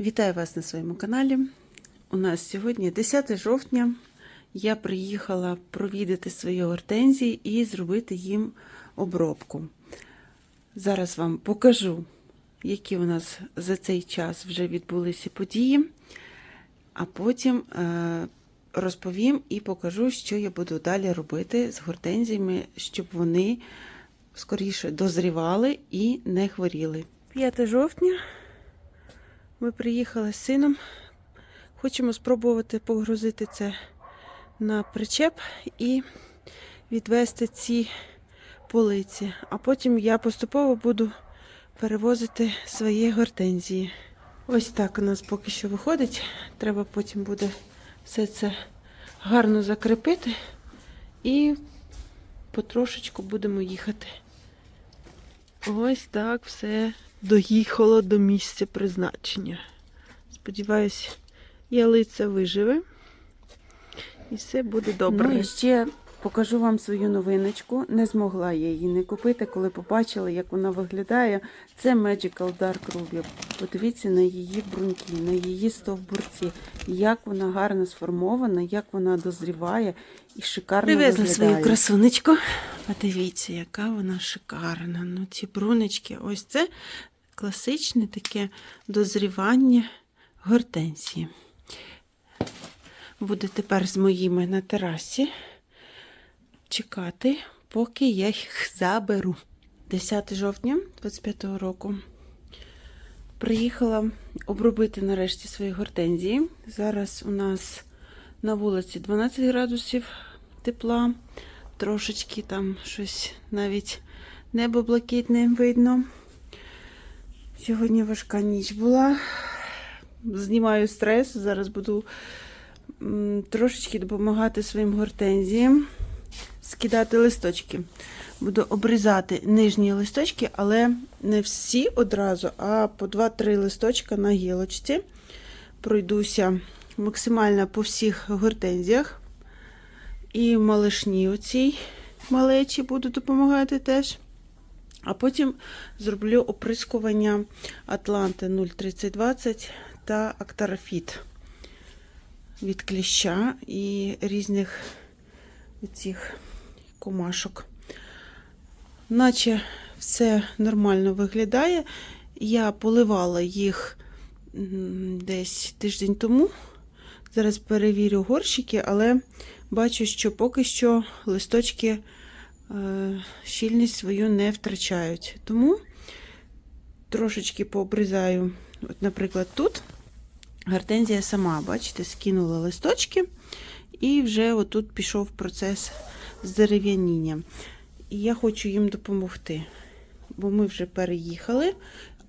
Вітаю вас на своєму каналі. У нас сьогодні 10 жовтня. Я приїхала провідати свої гортензії і зробити їм обробку. Зараз вам покажу, які у нас за цей час вже відбулися події, а потім е, розповім і покажу, що я буду далі робити з гортензіями, щоб вони скоріше дозрівали і не хворіли. 5 жовтня. Ми приїхали з сином. Хочемо спробувати погрузити це на причеп і відвести ці полиці. А потім я поступово буду перевозити свої гортензії. Ось так у нас поки що виходить. Треба потім буде все це гарно закріпити і потрошечку будемо їхати. Ось так все доїхало до місця призначення. Сподіваюсь, ялиця виживе і все буде добре. Ну і ще покажу вам свою новиночку. Не змогла я її не купити, коли побачила, як вона виглядає. Це Magical Dark Ruby. Подивіться на її бруньки, на її стовбурці, як вона гарно сформована, як вона дозріває і шикарно Привезла виглядає. свою красунечку. Подивіться, яка вона шикарна. Ну, ці брунечки, ось це класичне таке дозрівання гортензії. Буде тепер з моїми на терасі чекати, поки я їх заберу. 10 жовтня 25-го року приїхала обробити нарешті свої гортензії. Зараз у нас на вулиці 12 градусів тепла, трошечки там щось навіть небо блакитне видно. Сьогодні важка ніч була. Знімаю стрес, зараз буду трошечки допомагати своїм гортензіям, скидати листочки. Буду обрізати нижні листочки, але не всі одразу, а по 2-3 листочка на гілочці. Пройдуся максимально по всіх гортензіях. І малишні оцій малечі буду допомагати теж. А потім зроблю оприскування Атланти 03020 та Актарафіт від кліща і різних цих комашок. Наче все нормально виглядає. Я поливала їх десь тиждень тому. Зараз перевірю горщики, але бачу, що поки що листочки е, щільність свою не втрачають. Тому трошечки пообрізаю, от, наприклад, тут гортензія сама, бачите, скинула листочки, і вже отут пішов процес здерев'яніння. І я хочу їм допомогти, бо ми вже переїхали,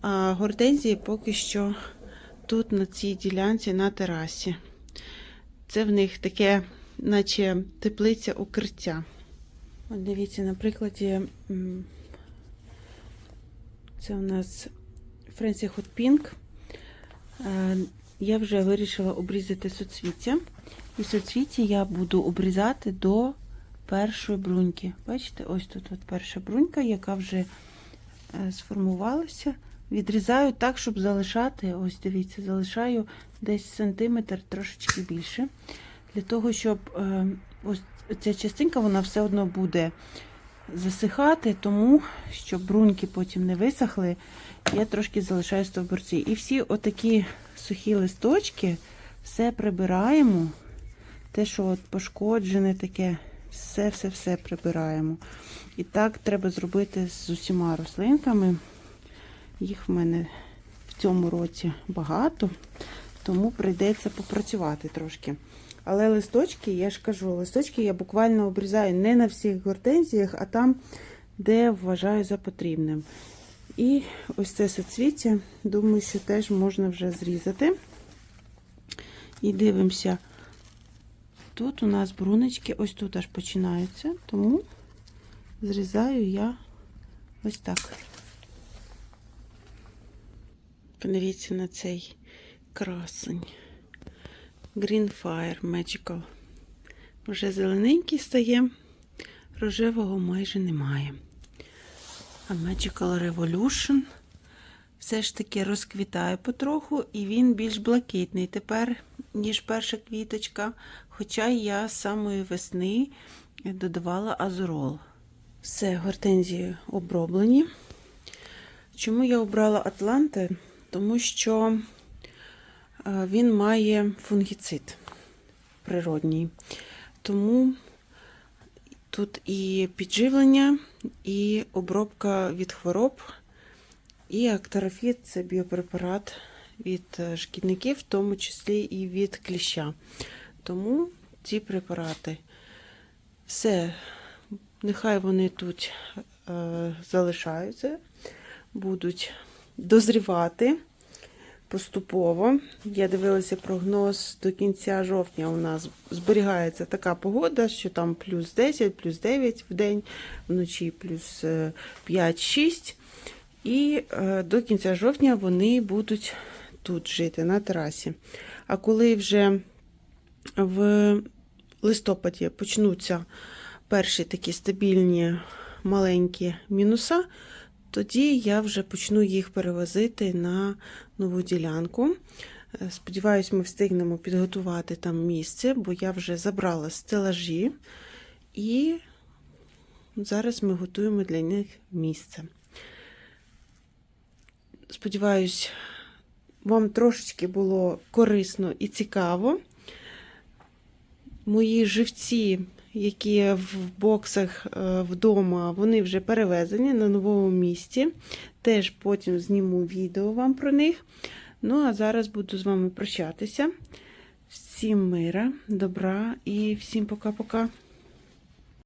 а гортензії поки що тут, на цій ділянці, на терасі. Це в них таке, наче теплиця укриття. От дивіться, на прикладі, це у нас Френсі Hot Pink. Е, Я вже вирішила обрізати соцвіття. І соцвіття я буду обрізати до першої бруньки. Бачите, ось тут от перша брунька, яка вже е, сформувалася. Відрізаю так, щоб залишати, ось дивіться, залишаю десь сантиметр трошечки більше. Для того, щоб е, ось ця частинка вона все одно буде засихати, тому щоб бруньки потім не висохли, я трошки залишаю стовбурці. І всі отакі сухі листочки все прибираємо. Те, що от пошкоджене таке, все-все-все прибираємо. І так треба зробити з усіма рослинками. Їх в мене в цьому році багато, тому прийдеться попрацювати трошки. Але листочки, я ж кажу, листочки я буквально обрізаю не на всіх гортензіях, а там, де вважаю за потрібним. І ось це соцвіття, думаю, що теж можна вже зрізати. І дивимося. Тут у нас бруночки, ось тут аж починаються, тому зрізаю я ось так. Подивіться на цей красень. Green Fire Magical. Вже зелененький стає, рожевого майже немає. А Magical Revolution все ж таки розквітає потроху, і він більш блакитний тепер, ніж перша квіточка. Хоча я з самої весни додавала азурол. Все, гортензії оброблені. Чому я обрала Атланти? Тому що е, він має фунгіцид природній. Тому тут і підживлення, і обробка від хвороб, і актарофіт це біопрепарат від е, шкідників, в тому числі і від кліща. Тому ці препарати. Все, нехай вони тут е, залишаються, будуть дозрівати поступово. Я дивилася прогноз до кінця жовтня. У нас зберігається така погода, що там плюс 10, плюс 9 в день, вночі плюс е, 5-6. І е, до кінця жовтня вони будуть тут жити на терасі. А коли вже в листопаді почнуться перші такі стабільні маленькі мінуса, тоді я вже почну їх перевозити на нову ділянку. Е, Сподіваюсь, ми встигнемо підготувати там місце, бо я вже забрала стелажі, і зараз ми готуємо для них місце. Сподіваюсь, вам трошечки було корисно і цікаво. Мої живці, які в боксах е, вдома, вони вже перевезені на новому місці. Теж потім зніму відео вам про них. Ну, а зараз буду з вами прощатися. Всім мира, добра і всім пока-пока.